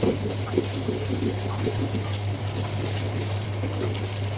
Thank you.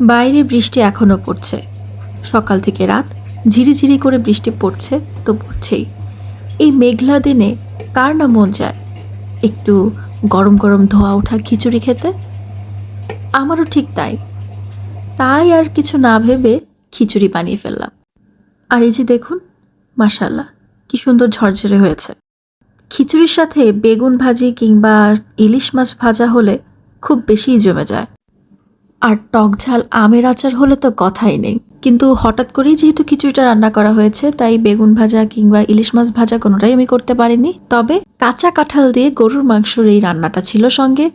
বাইরে বৃষ্টি এখনও পড়ছে। সকাল থেকে রাত ঝিরিঝিরি করে বৃষ্টি পড়ছে তো পড়ছেই। এই মেঘলা দিনে কার না মন চায় একটু গরম গরম ধোয়া ওঠা খিচুড়ি খেতে? আমারও ঠিক তাই। তাই আর কিছু না ভেবে খিচুড়ি বানিয়ে ফেললাম। আর এই যে দেখুন মাশাল্লাহ কি সুন্দর ঝরঝরে হয়েছে। খিচুড়ির সাথে বেগুন ভাজি কিংবা ইলিশ মাছ ভাজা হলে খুব বেশিই জমে যায়। আর টক ঝাল আমের আচার হলে তো কথাই নেই। কিন্তু হঠাৎ করেই যেহেতু খিচুড়িটা রান্না করা হয়েছে, তাই বেগুন ভাজা কিংবা ইলিশ মাছ ভাজা কোনোটাই আমি করতে পারিনি। তবে কাঁচা কাঁঠাল দিয়ে গরুর মাংসর এই রান্নাটা ছিল সঙ্গে,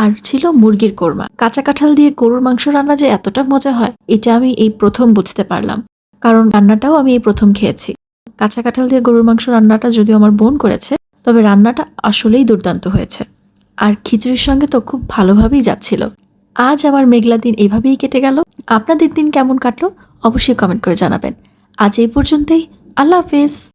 আর ছিল মুরগির কোরমা। কাঁচা কাঁঠাল দিয়ে গরুর মাংস রান্না যে এতটা মজা হয়, এটা আমি এই প্রথম বুঝতে পারলাম। কারণ রান্নাটাও আমি এই প্রথম খেয়েছি। কাঁচা কাঁঠাল দিয়ে গরুর মাংস রান্নাটা যদিও আমার বোন করেছে, তবে রান্নাটা আসলেই দুর্দান্ত হয়েছে। আর খিচুড়ির সঙ্গে তো খুব ভালোভাবেই যাচ্ছিল। আজ আমার মেঘলা দিন এভাবেই কেটে গেল। আপনাদের দিন কেমন কাটলো? অবশ্যই কমেন্ট করে জানাবেন। আজ এই পর্যন্তই। আল্লাহ হাফেজ।